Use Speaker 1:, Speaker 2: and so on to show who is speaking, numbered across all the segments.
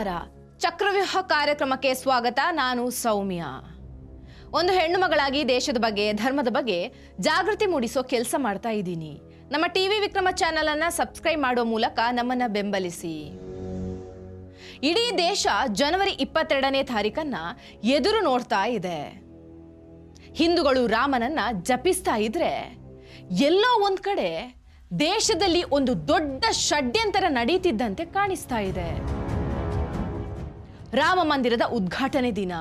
Speaker 1: ನಮಸ್ಕಾರ. ಚಕ್ರವ್ಯೂಹ ಕಾರ್ಯಕ್ರಮಕ್ಕೆ ಸ್ವಾಗತ. ನಾನು ಸೌಮ್ಯ. ಒಂದು ಹೆಣ್ಣು ಮಗಳಾಗಿ ದೇಶದ ಬಗ್ಗೆ, ಧರ್ಮದ ಬಗ್ಗೆ ಜಾಗೃತಿ ಮೂಡಿಸೋ ಕೆಲಸ ಮಾಡ್ತಾ ಇದ್ದೀನಿ. ನಮ್ಮ ಟಿ ವಿ ವಿಕ್ರಮ ಚಾನಲನ್ನು ಸಬ್ಸ್ಕ್ರೈಬ್ ಮಾಡೋ ಮೂಲಕ ನಮ್ಮನ್ನ ಬೆಂಬಲಿಸಿ. ಇಡೀ ದೇಶ ಜನವರಿ ಇಪ್ಪತ್ತೆರಡನೇ ತಾರೀಕನ್ನ ಎದುರು ನೋಡ್ತಾ ಇದೆ. ಹಿಂದೂಗಳು ರಾಮನನ್ನ ಜಪಿಸ್ತಾ ಇದ್ರೆ ಎಲ್ಲೋ ಒಂದು ಕಡೆ ದೇಶದಲ್ಲಿ ಒಂದು ದೊಡ್ಡ ಷಡ್ಯಂತರ ನಡೀತಿದ್ದಂತೆ ಕಾಣಿಸ್ತಾ ಇದೆ. ರಾಮ ಮಂದಿರದ ಉದ್ಘಾಟನೆ ದಿನ.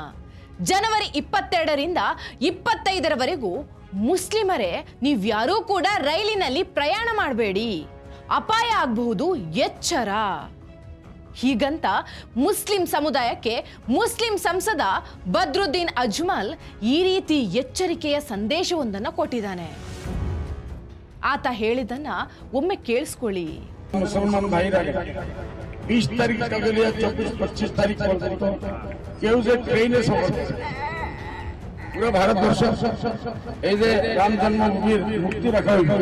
Speaker 1: ಜನವರಿ ಇಪ್ಪತ್ತೆರಡರಿಂದ ಇಪ್ಪತ್ತೈದರವರೆಗೂ ಮುಸ್ಲಿಮರೇ, ನೀವ್ಯಾರೂ ಕೂಡ ರೈಲಿನಲ್ಲಿ ಪ್ರಯಾಣ ಮಾಡಬೇಡಿ. ಅಪಾಯ ಆಗಬಹುದು, ಎಚ್ಚರ. ಹೀಗಂತ ಮುಸ್ಲಿಂ ಸಮುದಾಯಕ್ಕೆ ಮುಸ್ಲಿಂ ಸಂಸದ ಬದ್ರುದ್ದೀನ್ ಅಜ್ಮಲ್ ಈ ರೀತಿ ಎಚ್ಚರಿಕೆಯ ಸಂದೇಶವೊಂದನ್ನು ಕೊಟ್ಟಿದ್ದಾನೆ. ಆತ ಹೇಳಿದ್ದನ್ನ ಒಮ್ಮೆ ಕೇಳಿಸ್ಕೊಳ್ಳಿ.
Speaker 2: বিশ তারিখ থেকে নিয়ে চব্বিশ, পঁচিশ তারিখ পর্যন্ত কেউ যে ট্রেনে সফর পুরো ভারতবর্ষ। এই যে রাম জন্মভূমির মুক্তি রাখা হয়েছে।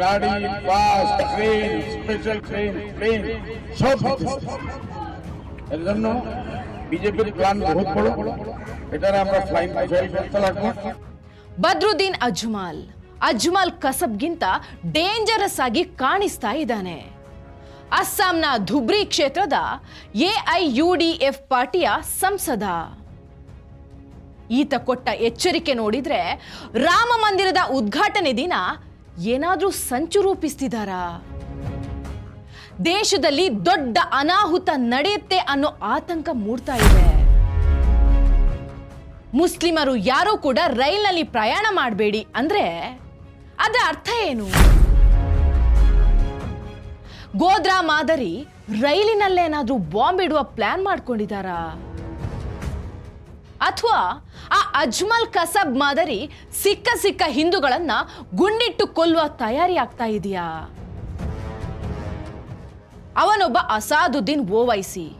Speaker 2: গাড়ি, bus train special train plane সব এর জন্য বিজেপির প্ল্যান বহুত বড়। এটার আমরা ফ্লাইং ফেল করতে লাগবো
Speaker 1: ಬದ್ರುದ್ದೀನ್ ಅಜ್ಮಲ್ ಅಜ್ಮಲ್ ಕಸಬ್ಗಿಂತ ಡೇಂಜರಸ್ ಆಗಿ ಕಾಣಿಸ್ತಾ ಇದ್ದಾನೆ ಅಸ್ಸಾಂನ ಧುಬ್ರಿ ಕ್ಷೇತ್ರದ ಎಐಯುಡಿಎಫ್ ಪಾರ್ಟಿಯ ಸಂಸದ. ಈತ ಕೊಟ್ಟ ಎಚ್ಚರಿಕೆ ನೋಡಿದ್ರೆ ರಾಮ ಮಂದಿರದ ಉದ್ಘಾಟನೆ ದಿನ ಏನಾದ್ರೂ ಸಂಚು ರೂಪಿಸ್ತಿದ್ದಾರಾ ದೇಶದಲ್ಲಿ ದೊಡ್ಡ ಅನಾಹುತ ನಡೆಯುತ್ತೆ ಅನ್ನೋ ಆತಂಕ ಮೂಡ್ತಾ ಇದೆ. ಮುಸ್ಲಿಮರು ಯಾರೂ ಕೂಡ ರೈಲ್ನಲ್ಲಿ ಪ್ರಯಾಣ ಮಾಡಬೇಡಿ ಅಂದ್ರೆ ಅದರ ಅರ್ಥ ಏನು? ಗೋದ್ರಾ ಮಾದರಿ ರೈಲಿನಲ್ಲೇನಾದ್ರೂ ಬಾಂಬ್ ಇಡುವ ಪ್ಲಾನ್ ಮಾಡ್ಕೊಂಡಿದ್ದಾರಾ? ಅಥವಾ ಆ ಅಜ್ಮಲ್ ಕಸಬ್ ಮಾದರಿ ಸಿಕ್ಕ ಸಿಕ್ಕ ಹಿಂದೂಗಳನ್ನ ಗುಂಡಿಟ್ಟು ಕೊಲ್ಲುವ ತಯಾರಿ ಆಗ್ತಾ ಇದೆಯಾ? ಅವನೊಬ್ಬ ಅಸಾದುದ್ದೀನ್ ಓವೈಸಿ.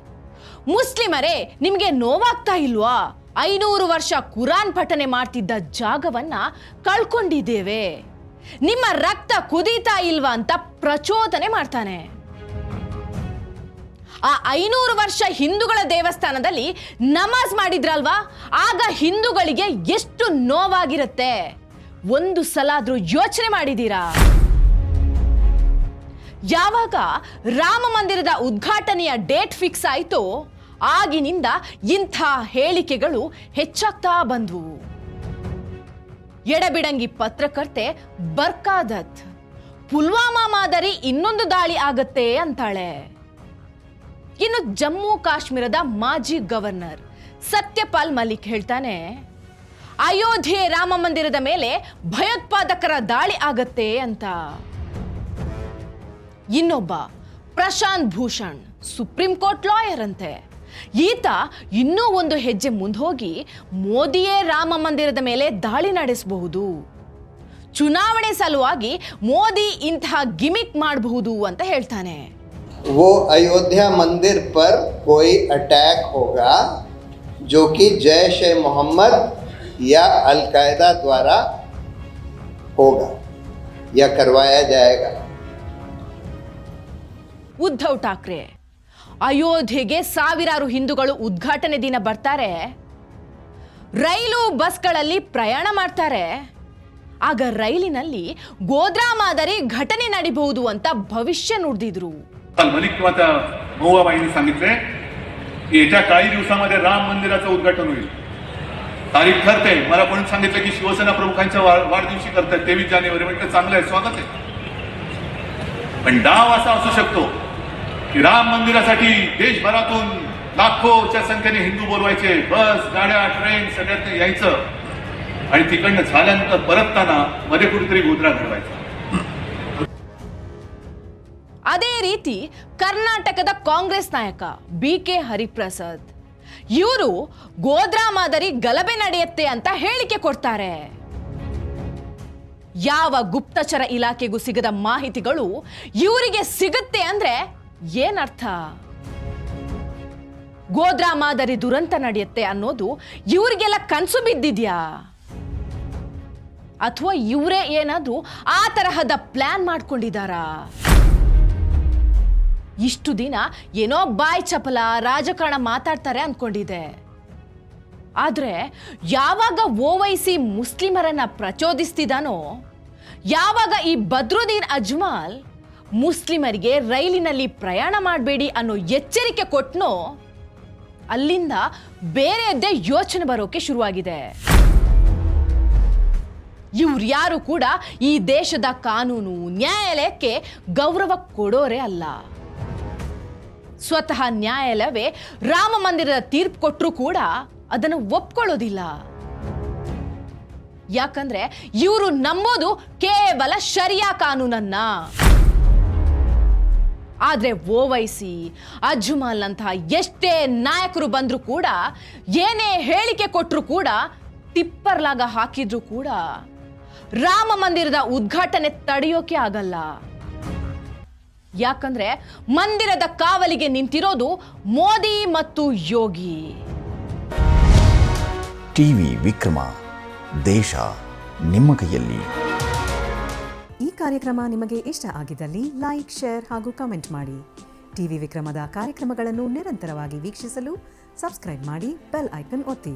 Speaker 1: ಮುಸ್ಲಿಮರೇ, ನಿಮಗೆ ನೋವಾಗ್ತಾ ಇಲ್ವಾ? ಐನೂರು ವರ್ಷ ಕುರಾನ್ ಪಠನೆ ಮಾಡ್ತಿದ್ದ ಜಾಗವನ್ನ ಕಳ್ಕೊಂಡಿದ್ದೇವೆ. ನಿಮ್ಮ ರಕ್ತ ಕುದೀತಾ ಇಲ್ವಾ ಅಂತ ಪ್ರಚೋದನೆ ಮಾಡ್ತಾನೆ. ಆ ಐನೂರು ವರ್ಷ ಹಿಂದೂಗಳ ದೇವಸ್ಥಾನದಲ್ಲಿ ನಮಾಜ್ ಮಾಡಿದ್ರಲ್ವಾ? ಆಗ ಹಿಂದೂಗಳಿಗೆ ಎಷ್ಟು ನೋವಾಗಿರುತ್ತೆ? ಒಂದು ಸಲ ಆದ್ರೂ ಯೋಚನೆ ಮಾಡಿದೀರಾ ಯಾವಾಗ ರಾಮ ಮಂದಿರದ ಉದ್ಘಾಟನೆಯ ಡೇಟ್ ಫಿಕ್ಸ್ ಆಯಿತೋ, ಆಗಿನಿಂದ ಇಂಥ ಹೇಳಿಕೆಗಳು ಹೆಚ್ಚಾಗ್ತಾ ಬಂದ್ವು. ಎಡಬಿಡಂಗಿ ಪತ್ರಕರ್ತೆ ಬರ್ಕಾದತ್. ಪುಲ್ವಾಮಾ ಮಾದರಿ ಇನ್ನೊಂದು ದಾಳಿ ಆಗತ್ತೆ ಅಂತಾಳೆ. ಇನ್ನು ಜಮ್ಮು ಕಾಶ್ಮೀರದ ಮಾಜಿ ಗವರ್ನರ್ ಸತ್ಯಪಾಲ್ ಮಲಿಕ್ ಹೇಳ್ತಾನೆ, ಅಯೋಧ್ಯೆ ರಾಮ ಮಂದಿರದ ಮೇಲೆ ಭಯೋತ್ಪಾದಕರ ದಾಳಿ ಆಗತ್ತೆ ಅಂತ. ಇನ್ನೊಬ್ಬ, Prashant Bhushan, supreme court lawyer ಅಂತೆ. ಈತ ಇನ್ನೂ ಒಂದು ಹೆಜ್ಜೆ ಮುಂದೆ ಹೋಗಿ ಮೋದಿಯೇ ರಾಮ ಮಂದಿರದ ಮೇಲೆ ದಾಳಿ ನಡೆಸಬಹುದು ಚುನಾವಣೆ ಸಲುವಾಗಿ ಮೋದಿ ಇಂತಹ ಗಿಮಿಕ್ ಮಾಡಬಹುದು ಅಂತ ಹೇಳ್ತಾನೆ
Speaker 3: वो अयोध्या मंदिर पर कोई अटैक होगा जो कि जैश ए मोहम्मद या अलकायदा द्वारा होगा या करवाया जाएगा
Speaker 1: ಉದ್ಧವ್ ಠಾಕ್ರೆ ಅಯೋಧ್ಯೆಗೆ ಸಾವಿರಾರು ಹಿಂದೂಗಳು ಉದ್ಘಾಟನೆ ದಿನ ಬರ್ತಾರೆ ರೈಲು ಬಸ್ಗಳಲ್ಲಿ ಪ್ರಯಾಣ ಮಾಡ್ತಾರೆ ಆಗ ರೈಲಿನಲ್ಲಿ ಗೋದ್ರಾ ಮಾದರಿ ಘಟನೆ ನಡಿಬಹುದು ಅಂತ ಭವಿಷ್ಯ ನುಡಿದಿದ್ರು
Speaker 4: मलिक किंवा त्या महुआबाईंनी सांगितले की येत्या काही दिवसामध्ये राम मंदिराचं उद्घाटन होईल तारीख ठरते मला कोणी सांगितलं की शिवसेना प्रमुखांच्या वा- वाढदिवशी करतायत तेवीस जानेवारी म्हटलं चांगलं आहे स्वागत आहे पण डाव असा असू शकतो की राम मंदिरासाठी देशभरातून लाखोच्या संख्येने हिंदू बोलवायचे बस गाड्या ट्रेन सगळ्यात यायचं आणि तिकडनं झाल्यानंतर परतताना मध्ये कुठेतरी गोधरा घडवायचा
Speaker 1: ಅದೇ ರೀತಿ ಕರ್ನಾಟಕದ ಕಾಂಗ್ರೆಸ್ ನಾಯಕ ಬಿ ಕೆ ಹರಿಪ್ರಸಾದ್ ಇವರು ಗೋದ್ರಾ ಮಾದರಿ ಗಲಭೆ ನಡೆಯುತ್ತೆ ಅಂತ ಹೇಳಿಕೆ ಕೊಡ್ತಾರೆ ಯಾವ ಗುಪ್ತಚರ ಇಲಾಖೆಗೂ ಸಿಗದ ಮಾಹಿತಿಗಳು ಇವರಿಗೆ ಸಿಗುತ್ತೆ ಅಂದ್ರೆ ಏನರ್ಥ? ಗೋದ್ರಾ ಮಾದರಿ ದುರಂತ ನಡೆಯುತ್ತೆ ಅನ್ನೋದು ಇವರಿಗೆಲ್ಲ ಕನಸು ಬಿದ್ದಿದ್ಯಾ? ಅಥವಾ ಇವರೇ ಏನಾದರೂ ಆ ತರಹದ ಪ್ಲಾನ್ ಮಾಡ್ಕೊಂಡಿದ್ದಾರಾ? ಇಷ್ಟು ದಿನ ಏನೋ ಬಾಯ್ ಚಪಲ, ರಾಜಕಾರಣ ಮಾತಾಡ್ತಾರೆ ಅಂದ್ಕೊಂಡಿದೆ ಆದ್ರೆ ಯಾವಾಗ ಓವೈಸಿ ಮುಸ್ಲಿಮರನ್ನ ಪ್ರಚೋದಿಸ್ತಿದಾನೋ, ಯಾವಾಗ ಈ ಬದ್ರುದ್ದೀನ್ ಅಜ್ಮಾಲ್ ಮುಸ್ಲಿಮರಿಗೆ ರೈಲಿನಲ್ಲಿ ಪ್ರಯಾಣ ಮಾಡಬೇಡಿ ಅನ್ನೋ ಎಚ್ಚರಿಕೆ ಕೊಟ್ಟನೋ ಅಲ್ಲಿಂದ ಬೇರೆಯದ್ದೇ ಯೋಚನೆ ಬರೋಕೆ ಶುರುವಾಗಿದೆ. ಇವ್ರು ಯಾರು ಕೂಡ ಈ ದೇಶದ ಕಾನೂನು ನ್ಯಾಯಾಲಯಕ್ಕೆ ಗೌರವ ಕೊಡೋರೇ ಅಲ್ಲ. ಸ್ವತಃ ನ್ಯಾಯಾಲಯವೇ ರಾಮ ಮಂದಿರದ ತೀರ್ಪು ಕೊಟ್ಟರು ಕೂಡ ಅದನ್ನು ಒಪ್ಕೊಳ್ಳೋದಿಲ್ಲ. ಯಾಕಂದ್ರೆ ಇವರು ನಂಬೋದು ಕೇವಲ ಶರಿಯಾ ಕಾನೂನನ್ನ. ಆದ್ರೆ ಓವೈಸಿ ಅಜ್ಮಲ್ನಂತಹ ಎಷ್ಟೇ ನಾಯಕರು ಬಂದರೂ ಕೂಡ, ಏನೇ ಹೇಳಿಕೆ ಕೊಟ್ಟರು ಕೂಡ ಟಿಪ್ಪರ್ಲಾಗ ಹಾಕಿದ್ರು ಕೂಡ, ರಾಮ ಮಂದಿರದ ಉದ್ಘಾಟನೆ ತಡೆಯೋಕೆ ಆಗಲ್ಲ. ಯಾಕಂದ್ರೆ ಮಂದಿರದ ಕಾವಲಿಗೆ ನಿಂತಿರೋದು ಮೋದಿ ಮತ್ತು ಯೋಗಿ.
Speaker 5: ಟಿವಿ ವಿಕ್ರಮ, ದೇಶ ನಿಮ್ಮ ಕೈಯಲ್ಲಿ.
Speaker 6: ಕಾರ್ಯಕ್ರಮ ನಿಮಗೆ ಇಷ್ಟ ಆಗಿದ್ದಲ್ಲಿ ಲೈಕ್, ಶೇರ್ ಹಾಗೂ ಕಮೆಂಟ್ ಮಾಡಿ. ಟಿವಿ ವಿಕ್ರಮದ ಕಾರ್ಯಕ್ರಮಗಳನ್ನು ನಿರಂತರವಾಗಿ ವೀಕ್ಷಿಸಲು ಸಬ್ಸ್ಕ್ರೈಬ್ ಮಾಡಿ, ಬೆಲ್ ಐಕನ್ ಒತ್ತಿ.